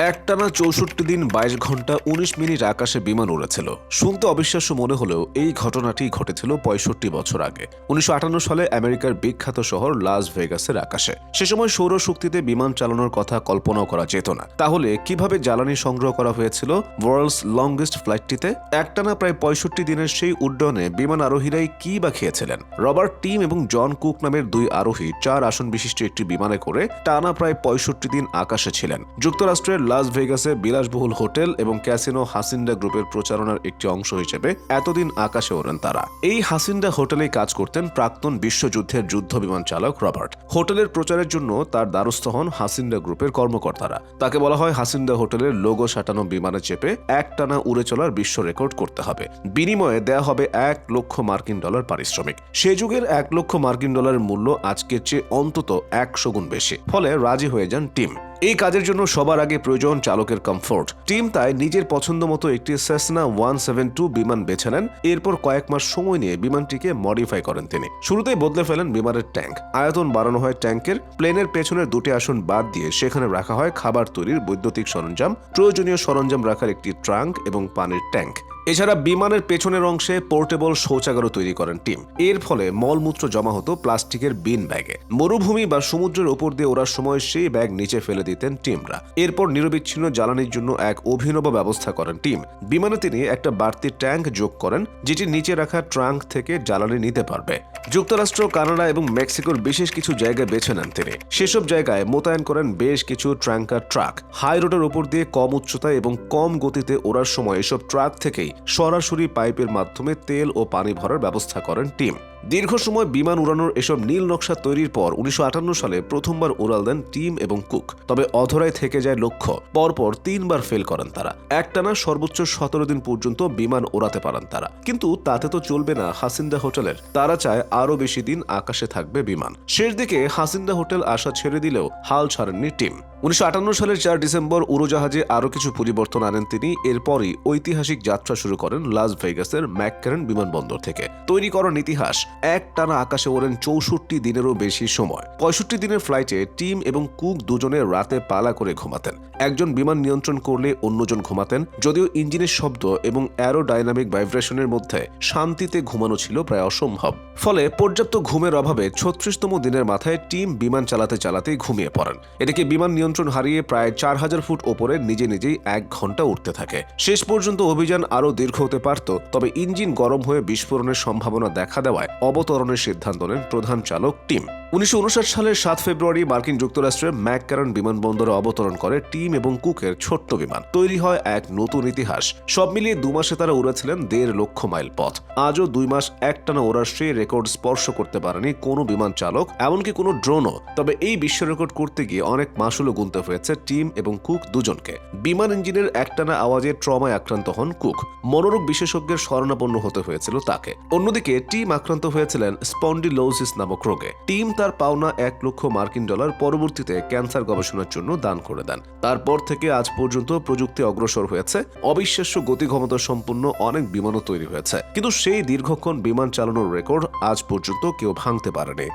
একটানা চৌষট্টি দিন বাইশ ঘণ্টা উনিশ মিনিট আকাশে বিমান উড়েছিল। শুনতে অবিশ্বাস্য মনে হলেও এই ঘটনাটি ঘটেছিল পঁয়ষট্টি বছর আগে। উনিশশো আটান্ন সালে আমেরিকার বিখ্যাত শহর লাস ভেগাসের আকাশে। সে সময় সৌরশক্তিতে বিমান চালানোর কথা কল্পনাও করা যেত না। তাহলে কীভাবে জ্বালানি সংগ্রহ করা হয়েছিল ওয়ার্ল্ডস লংগেস্ট ফ্লাইটটিতে? একটানা প্রায় পঁয়ষট্টি দিনের সেই উড্ডয়নে বিমান আরোহীরাই কি বা খেয়েছিলেন? রবার্ট টিম এবং জন কুক নামের দুই আরোহী চার আসন বিশিষ্ট একটি বিমানে করে টানা প্রায় পঁয়ষট্টি দিন আকাশে ছিলেন। যুক্তরাষ্ট্রের লাস ভেগাসে বিলাসবহুল হোটেল এবং ক্যাসিনো হাসিন্ডা গ্রুপের প্রচারণার একটি অংশ হিসেবে এতদিন আকাশে ওড়েন তারা। এই হাসিন্ডা হোটেলেই কাজ করতেন প্রাক্তন বিশ্বযুদ্ধের যুদ্ধ বিমান চালক রবার্ট। হোটেলের প্রচারের জন্য তার দ্বারস্থ হন হাসিন্ডা গ্রুপের কর্মকর্তারা। তাকে বলা হয় হাসিন্ডা হোটেলের লোগো সাটানো বিমানে চেপে একটানা উড়ে চলার বিশ্ব রেকর্ড করতে হবে। বিনিময়ে দেয়া হবে এক লক্ষ মার্কিন ডলার পারিশ্রমিক। সে যুগের এক লক্ষ মার্কিন ডলারের মূল্য আজকের চেয়ে অন্তত একশো গুণ বেশি। ফলে রাজি হয়ে যান টিম। এই কাজের জন্য সবার আগে প্রয়োজন চালকের কমফোর্ট টিম তাই নিজের পছন্দ মতো একটি সেসনা ওয়ান সেভেন টু বিমান বেছে নেন। এরপর কয়েক মাস সময় নিয়ে বিমানটিকে মডিফাই করেন তিনি। শুরুতেই বদলে ফেলেন বিমানের ট্যাঙ্ক আয়তন বাড়ানো হয় ট্যাঙ্কের প্লেনের পেছনের দুটি আসন বাদ দিয়ে সেখানে রাখা হয় খাবার তৈরির বৈদ্যুতিক সরঞ্জাম। প্রয়োজনীয় সরঞ্জাম রাখার একটি ট্রাঙ্ক এবং পানির ট্যাঙ্ক এছাড়া বিমানের পেছনের অংশে পোর্টেবল শৌচাগারও তৈরি করেন টিম। এর ফলে মলমূত্র জমা হতো প্লাস্টিকের বিন ব্যাগে। মরুভূমি বা সমুদ্রের ওপর দিয়ে ওড়ার সময় সেই ব্যাগ নিচে ফেলে দিতেন টিমরা। এরপর নিরবিচ্ছিন্ন জ্বালানির জন্য এক অভিনব ব্যবস্থা করেন টিম। বিমানে তিনি একটা বাড়তি ট্যাঙ্ক যোগ করেন, যেটি নিচে রাখা ট্রাঙ্ক থেকে জ্বালানি নিতে পারবে। যুক্তরাষ্ট্র, কানাডা এবং মেক্সিকোর বিশেষ কিছু জায়গায় বেছে নেন তিনি। সেসব জায়গায় মোতায়েন করেন বেশ কিছু ট্র্যাঙ্কার ট্রাক। হাই রোডের উপর দিয়ে কম উচ্চতায় এবং কম গতিতে ওড়ার সময় এসব ট্রাক থেকেই সরাসরি পাইপের মাধ্যমে তেল ও পানি ভরার ব্যবস্থা করেন টিম। দীর্ঘ সময় বিমান উড়ানোর এসব নীল নকশা তৈরির পর উনিশশো আটান্ন সালে প্রথমবার উড়াল দেন টিম এবং কুক। তবে অধরায় থেকে যায় লক্ষ্য। পরপর তিনবার ফেল করেন তারা। একটানা সর্বোচ্চ সতেরো দিন পর্যন্ত বিমান ওড়াতে পারেন তারা। কিন্তু তাতে তো চলবে না হাসিন্দা হোটেলের। তারা চায় আরও বেশি দিন আকাশে থাকবে বিমান। শেষ দিকে হাসিন্দা হোটেল আশা ছেড়ে দিলেও হাল ছাড়েননি টিম। উনিশশো আটান্ন সালের চার ডিসেম্বর উড়োজাহাজে আরও কিছু পরিবর্তন আনেন তিনি। এরপরই ঐতিহাসিক যাত্রা শুরু করেন লাস ভেগাসের ম্যাকক্যারেন বিমানবন্দর থেকে। তৈরি করার ইতিহাস, এক টানা আকাশে ওড়েন চৌষট্টি দিনেরও বেশি সময়। পঁয়ষট্টি দিনের ফ্লাইটে টিম এবং কুক দুজনে রাতে পালা করে ঘুমাতেন। একজন বিমান নিয়ন্ত্রণ করলে অন্যজন ঘুমাতেন, যদিও ইঞ্জিনের শব্দ এবং অ্যারোডাইনামিক ভাইব্রেশনের মধ্যে শান্তিতে ঘুমানো ছিল প্রায় অসম্ভব। ফলে পর্যাপ্ত ঘুমের অভাবে ছত্রিশতম দিনের মাথায় টিম বিমান চালাতে চালাতেই ঘুমিয়ে পড়েন। এদিকে বিমান নিয়ন্ত্রণ হারিয়ে প্রায় চার হাজার ফুট ওপরে নিজে নিজেই এক ঘণ্টা উঠতে থাকে। শেষ পর্যন্ত অভিযান আরও দীর্ঘ হতে পারত, তবে ইঞ্জিন গরম হয়ে বিস্ফোরণের সম্ভাবনা দেখা দেওয়ায় অবতরণের সিদ্ধান্ত নেন প্রধান চালক টিম। উনিশশো সালের সাত ফেব্রুয়ারি মার্কিন যুক্তরাষ্ট্রের ম্যাককারন বিমানবন্দরে অবতরণ করে টিম এবং কুকের ছোট্ট বিমান। তৈরি হয় এক নতুন ইতিহাস। সব মিলিয়ে দু মাসে তারা উড়েছিলেন দেড় লক্ষ মাইল পথ। আজও দুই মাস একটানা ওড়ার সেই রেকর্ড স্পর্শ করতে পারেনি কোনো বিমান চালক, এমনকি কোনো ড্রোনও। তবে এই বিশ্ব রেকর্ড করতে গিয়ে অনেক মাসুলও গুনতে হয়েছে টিম এবং কুক দুজনকে। বিমান ইঞ্জিনের একটানা আওয়াজে ট্রমায় আক্রান্ত হন কুক। মনোরোগ বিশেষজ্ঞের শরণাপন্ন হতে হয়েছিল তাকে। অন্যদিকে টিম আক্রান্ত হয়েছিলেন স্পন্ডিলোসিস নামক রোগে। টিম তার পাওনা এক লক্ষ মার্কিন ডলার পরবর্তীতে ক্যান্সার গবেষণার জন্য দান করে দেন। তারপর থেকে আজ পর্যন্ত প্রযুক্তি অগ্রসর হয়েছে। অবিশ্বাস্য গতি ক্ষমতা সম্পন্ন অনেক বিমানও তৈরি হয়েছে। কিন্তু সেই দীর্ঘক্ষণ বিমান চালানোর রেকর্ড আজ পর্যন্ত কেউ ভাঙতে পারেনি।